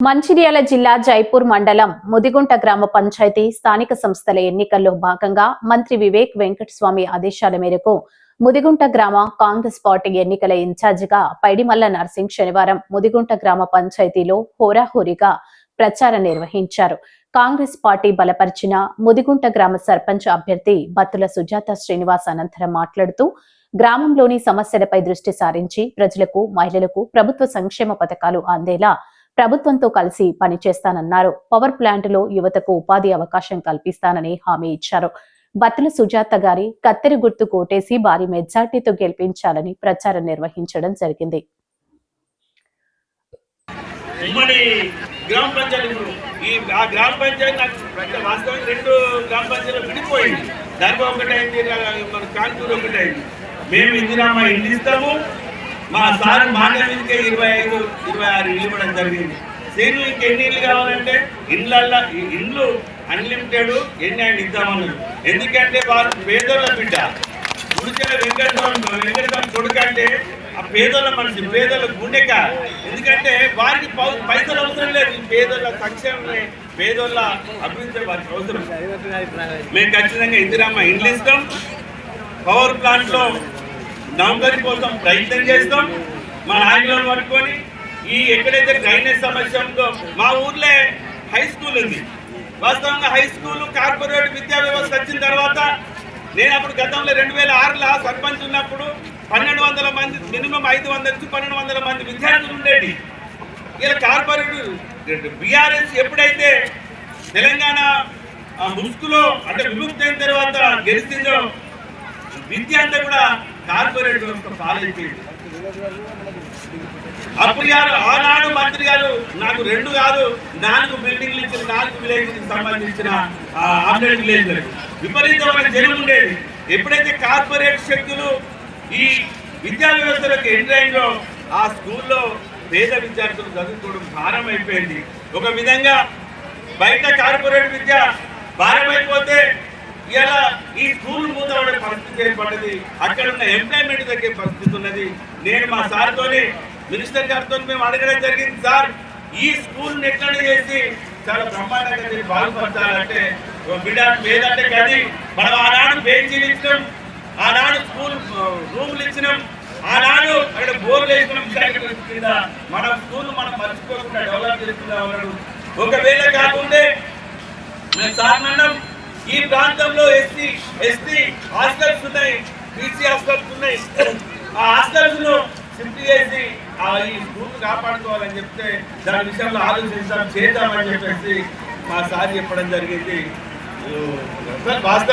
మంచిర్యాల జిల్లా జైపూర్ మండలం ముదిగుంట గ్రామ పంచాయతీ స్థానిక సంస్థల ఎన్నికల్లో భాగంగా మంత్రి వివేక్ వెంకటస్వామి ఆదేశాల మేరకు ముదిగుంట గ్రామ కాంగ్రెస్ పార్టీ ఎన్నికల ఇన్ఛార్జిగా పైడిమల్ల నర్సింగ్ శనివారం ముదిగుంట గ్రామ పంచాయతీలో హోరాహోరీగా ప్రచారం నిర్వహించారు. కాంగ్రెస్ పార్టీ బలపరిచిన ముదిగుంట గ్రామ సర్పంచ్ అభ్యర్థి బత్తుల సుజాత శ్రీనివాస్ అనంతరం మాట్లాడుతూ గ్రామంలోని సమస్యలపై దృష్టి సారించి ప్రజలకు మహిళలకు ప్రభుత్వ సంక్షేమ పథకాలు అందేలా ప్రభుత్వంతో కలిసి పనిచేస్తానన్నారు. పవర్ ప్లాంట్లో యువతకు ఉపాధి అవకాశం కల్పిస్తానని హామీ ఇచ్చారు. బత్తుల సుజాత గారి కత్తెరి గుర్తు కోటేసి భారీ మెజార్టీతో గెలిపించాలని ప్రచారం నిర్వహించడం జరిగింది. గ్రామ పంచాయతీ ఇప్పుడు ఈ ఆ గ్రామ పంచాయతీ వాస్తవానికి రెండు గ్రామ పంచాయతీలు విడిపోయింది ధర్మ ఒకటైంది మన కాన్పూర్ ఒకటైంది. మేము ఇందిరామ ఇల్లు ఇస్తాము మా సార్ మాట మీదకే ఇరవై ఐదు ఇరవై ఆరు ఇల్లు ఇవ్వడం జరిగింది. సేను ఇంక ఎన్ని ఇల్లు కావాలంటే ఇళ్ళల్లో ఇల్లు అన్లిమిటెడ్ ఎన్ని ఆయన ఇద్దామన్నారు. ఎందుకంటే వారు పేదోళ్ళ బిడ్డ. గుడిచెల వెంకటస్వామి వెంకటస్వామి కొడుకు అంటే ఆ పేదోళ్ళ మనిషి పేదోళ్ళ గుండెక. ఎందుకంటే వారికి పైసలు అవసరం లేదు. పేదోళ్ళ సంక్షేమమే పేదోళ్ళ అభివృద్ధి వారికి అవసరం. మేము ఖచ్చితంగా ఇందిరామ్మ ఇండ్లు ఇస్తాం. పవర్ ప్లాంట్ లో కోసం ప్రయత్నం చేస్తాం. మా నాయకులను పట్టుకొని ఈ ఎక్కడైతే డ్రైనేజ్ సమస్య ఉందో మా ఊర్లో హై స్కూల్ ఉంది. వాస్తవంగా హై స్కూల్ కార్పొరేట్ విద్యా వ్యవస్థ వచ్చిన తర్వాత నేను అప్పుడు గతంలో రెండు వేల ఆరులో సర్పంచ్ ఉన్నప్పుడు పన్నెండు వందల మంది మినిమం ఐదు వందల నుంచి పన్నెండు వందల మంది విద్యార్థులు ఉండేది ఇలా కార్పొరేట్ బీఆర్ఎస్ ఎప్పుడైతే తెలంగాణ ఆ, ముసుగులో అంటే విముక్తి అయిన తర్వాత గెలిచిందో విద్య అంతా కూడా కార్పొరేట్ వ్యవస్థ పాలైపోయింది అప్పుడు గారు ఆనాడు మంత్రి గారు నాకు రెండు కాదు నాలుగు బిల్డింగ్లు ఇచ్చిన నాలుగు విలేజ్ సంబంధించిన ఆమ్లెట్ విలేజ్ విపరీతమైన జనం ఉండేది. ఎప్పుడైతే కార్పొరేట్ శక్తులు ఈ విద్యా వ్యవస్థలకు ఎంట్రైందో ఆ స్కూల్లో పేద విద్యార్థులు చదువుకోవడం భారం అయిపోయింది ఒక విధంగా బయట కార్పొరేట్ విద్య భారమైపోతే ఇలా స్కూల్ మూతపడే పరిస్థితి ఏర్పడింది అక్కడ ఉన్న ఎంప్లాయ్మెంట్ తగ్గే పరిస్థితి ఉన్నది. నేను మా సార్తోనే మినిస్టర్ గారితో మేము అడగడం జరిగింది సార్. ఈ స్కూల్ ఎట్లా చేసి చాలా బ్రహ్మాండంగా దీన్ని బాగుపరచాలంటే ఓ బిడ్డ లేదంటే కానీ మనం ఆనాడు బెంచీలు ఇచ్చినాం ఆనాడు స్కూల్ రూమ్లు ఇచ్చినాం ఆనాడు అక్కడ బోర్లు వేసినాం. కింద మన స్కూల్ మనం మర్చిపోకుండా డెవలప్ చేసుకుందాం ఒకవేళ కాకుండా మేము సార్ అన్నాం ఈ ప్రాంతంలో ఎస్సీ ఎస్టీ హాస్టల్స్ ఉన్నాయి బీసీ హాస్టల్స్ ఉన్నాయి. ఆ హాస్టల్స్ను షిఫ్ట్ చేసి ఆ ఈ స్కూల్ కాపాడుకోవాలని చెప్తే దాని విషయంలో ఆలోచిస్తాం చేద్దామని చెప్పేసి మా సార్ చెప్పడం జరిగింది. సార్ వాస్తవం